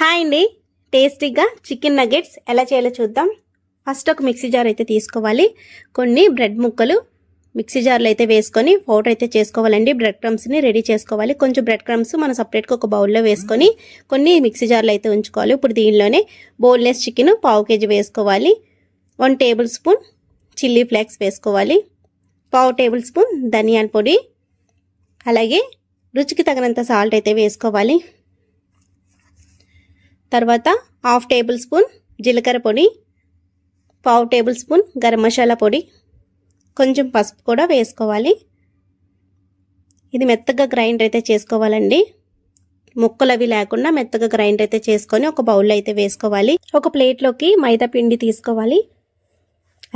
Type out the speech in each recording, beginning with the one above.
Hi అండి. టేస్టీగా chicken nuggets ఎలా చేయాలో చూద్దాం. ఫస్ట్ ఒక మిక్సీ జార్ అయితే తీసుకోవాలి. కొన్ని బ్రెడ్ ముక్కలు మిక్సీ జార్లో అయితే వేసుకొని పౌడర్ అయితే చేసుకోవాలండి. బ్రెడ్ క్రమ్స్ని రెడీ చేసుకోవాలి. కొంచెం బ్రెడ్ క్రమ్స్ మనం సపరేట్గా ఒక బౌల్లో వేసుకొని కొన్ని మిక్సీ జార్లో అయితే ఉంచుకోవాలి. ఇప్పుడు దీనిలోనే బోన్లెస్ చికెన్ పావు కేజీ వేసుకోవాలి. One tablespoon chilli flakes వేసుకోవాలి. పావు టేబుల్ స్పూన్ ధనియాల పొడి. అలాగే రుచికి తగినంత సాల్ట్ అయితే వేసుకోవాలి. తర్వాత హాఫ్ టేబుల్ స్పూన్ జీలకర్ర పొడి పావు టేబుల్ స్పూన్ గరం మసాలా పొడి. కొంచెం పసుపు కూడా వేసుకోవాలి. ఇది మెత్తగా గ్రైండర్ అయితే చేసుకోవాలండి. ముక్కలు అవి లేకుండా మెత్తగా గ్రైండర్ అయితే చేసుకొని ఒక బౌల్లో అయితే వేసుకోవాలి. ఒక ప్లేట్లోకి మైదా పిండి తీసుకోవాలి.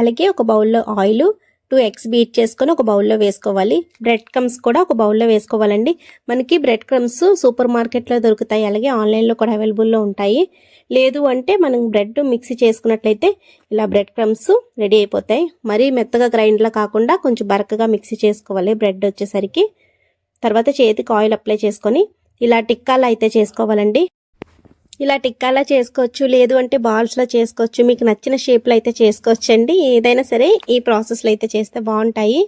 అలాగే ఒక బౌల్లో ఆయిల్ టూ ఎగ్స్ బీట్ చేసుకొని ఒక బౌల్లో వేసుకోవాలి. బ్రెడ్ క్రమ్స్ కూడా ఒక బౌల్లో వేసుకోవాలండి. మనకి బ్రెడ్ క్రమ్స్ సూపర్ మార్కెట్లో దొరుకుతాయి. అలాగే ఆన్లైన్లో కూడా అవైలబుల్లో ఉంటాయి. లేదు అంటే మనం బ్రెడ్ మిక్సీ చేసుకున్నట్లయితే ఇలా బ్రెడ్ క్రమ్స్ రెడీ అయిపోతాయి. మరీ మెత్తగా గ్రైండ్లా కాకుండా కొంచెం బరకగా మిక్సీ చేసుకోవాలి బ్రెడ్ వచ్చేసరికి. తర్వాత చేతికి ఆయిల్ అప్లై చేసుకొని ఇలా టిక్కాలు అయితే చేసుకోవాలండి. ఇలా టిక్కాలా చేసుకోవచ్చు లేదు అంటే బాల్స్లో చేసుకోవచ్చు. మీకు నచ్చిన షేప్లో అయితే చేసుకోవచ్చు అండి ఏదైనా సరే ఈ ప్రాసెస్లో అయితే చేస్తే బాగుంటాయి.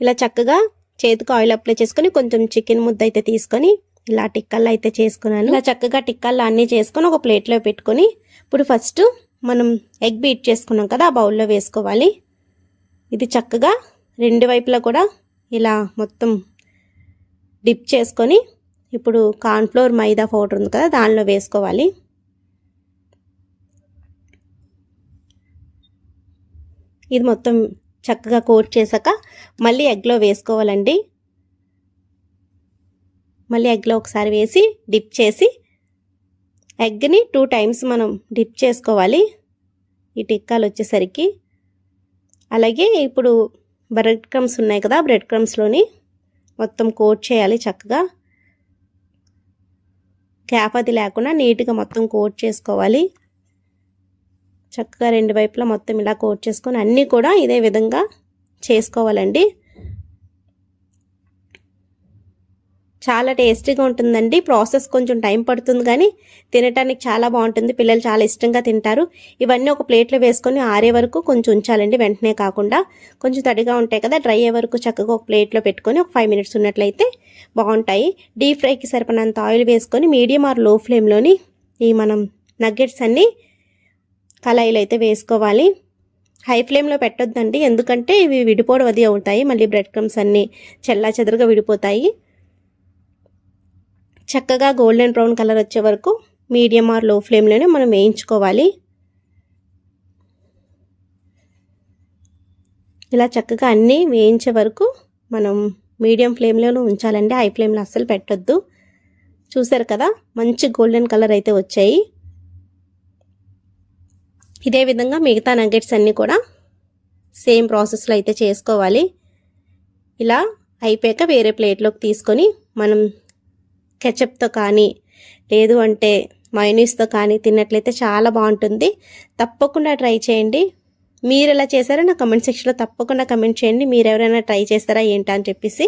ఇలా చక్కగా చేతికి ఆయిల్ అప్లై చేసుకొని కొంచెం చికెన్ ముద్ద అయితే తీసుకొని ఇలా టిక్కల్లా అయితే చేసుకున్నాను. ఇలా చక్కగా టిక్కల్లా అన్నీ చేసుకొని ఒక ప్లేట్లో పెట్టుకొని ఇప్పుడు ఫస్ట్ మనం ఎగ్ బీట్ చేసుకున్నాం కదా ఆ బౌల్లో వేసుకోవాలి. ఇది చక్కగా రెండు వైపులా కూడా ఇలా మొత్తం డిప్ చేసుకొని ఇప్పుడు కార్న్ఫ్లోర్ మైదా పౌడర్ ఉంది కదా దానిలో వేసుకోవాలి. ఇది మొత్తం చక్కగా కోట్ చేశాక మళ్ళీ ఎగ్లో వేసుకోవాలండి. మళ్ళీ ఎగ్లో ఒకసారి వేసి డిప్ చేసి ఎగ్ని టూ టైమ్స్ మనం డిప్ చేసుకోవాలి. ఈ టిక్కాలు వచ్చేసరికి. అలాగే ఇప్పుడు బ్రెడ్ క్రమ్స్ ఉన్నాయి కదా బ్రెడ్ క్రమ్స్లోని మొత్తం కోట్ చేయాలి చక్కగా. క్యాప్ అది లేకుండా నీట్గా మొత్తం కోట్ చేసుకోవాలి. చక్కగా రెండు వైపులా మొత్తం ఇలా కోట్ చేసుకొని అన్నీ కూడా ఇదే విధంగా చేసుకోవాలండి. చాలా టేస్టీగా ఉంటుందండి. ప్రాసెస్ కొంచెం టైం పడుతుంది కానీ తినటానికి చాలా బాగుంటుంది. పిల్లలు చాలా ఇష్టంగా తింటారు. ఇవన్నీ ఒక ప్లేట్లో వేసుకొని ఆరే వరకు కొంచెం ఉంచాలండి. వెంటనే కాకుండా కొంచెం తడిగా ఉంటాయి కదా డ్రై అయ్యే వరకు చక్కగా ఒక ప్లేట్లో పెట్టుకొని ఒక ఫైవ్ మినిట్స్ ఉన్నట్లయితే బాగుంటాయి. డీప్ ఫ్రైకి సరిపడినంత ఆయిల్ వేసుకొని మీడియం ఆర్లో ఫ్లేమ్లోని ఈ మనం నగ్గెట్స్ అన్నీ కళాయిలు అయితే వేసుకోవాలి. హై ఫ్లేమ్లో పెట్టొద్దండి. ఎందుకంటే ఇవి విడిపోవడం అది అవుతాయి. మళ్ళీ బ్రెడ్ క్రమ్స్ అన్నీ చెల్లా చెదరుగా విడిపోతాయి. చక్కగా గోల్డెన్ బ్రౌన్ కలర్ వచ్చే వరకు మీడియం ఆర్లో ఫ్లేమ్లోనే మనం వేయించుకోవాలి. ఇలా చక్కగా అన్నీ వేయించే వరకు మనం మీడియం ఫ్లేమ్లోనూ ఉంచాలండి. హై ఫ్లేమ్లో అస్సలు పెట్టొద్దు. చూసారు కదా మంచి గోల్డెన్ కలర్ అయితే వచ్చాయి. ఇదే విధంగా మిగతా నగెట్స్ అన్నీ కూడా సేమ్ ప్రాసెస్లో అయితే చేసుకోవాలి. ఇలా అయిపోయాక వేరే ప్లేట్లోకి తీసుకొని మనం కెచప్తో కానీ లేదు అంటే మైనీస్తో కానీ తిన్నట్లయితే చాలా బాగుంటుంది. తప్పకుండా ట్రై చేయండి. మీరు ఎలా చేశారో నా కమెంట్ సెక్షన్లో తప్పకుండా కమెంట్ చేయండి. మీరు ఎవరైనా ట్రై చేస్తారా ఏంటా అని చెప్పేసి.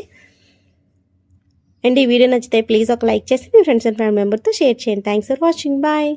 అండ్ ఈ వీడియో నచ్చితే ప్లీజ్ ఒక లైక్ చేసి మీ ఫ్రెండ్స్ అండ్ ఫ్యామిలీ మెంబర్తో షేర్ చేయండి. Thanks for watching bye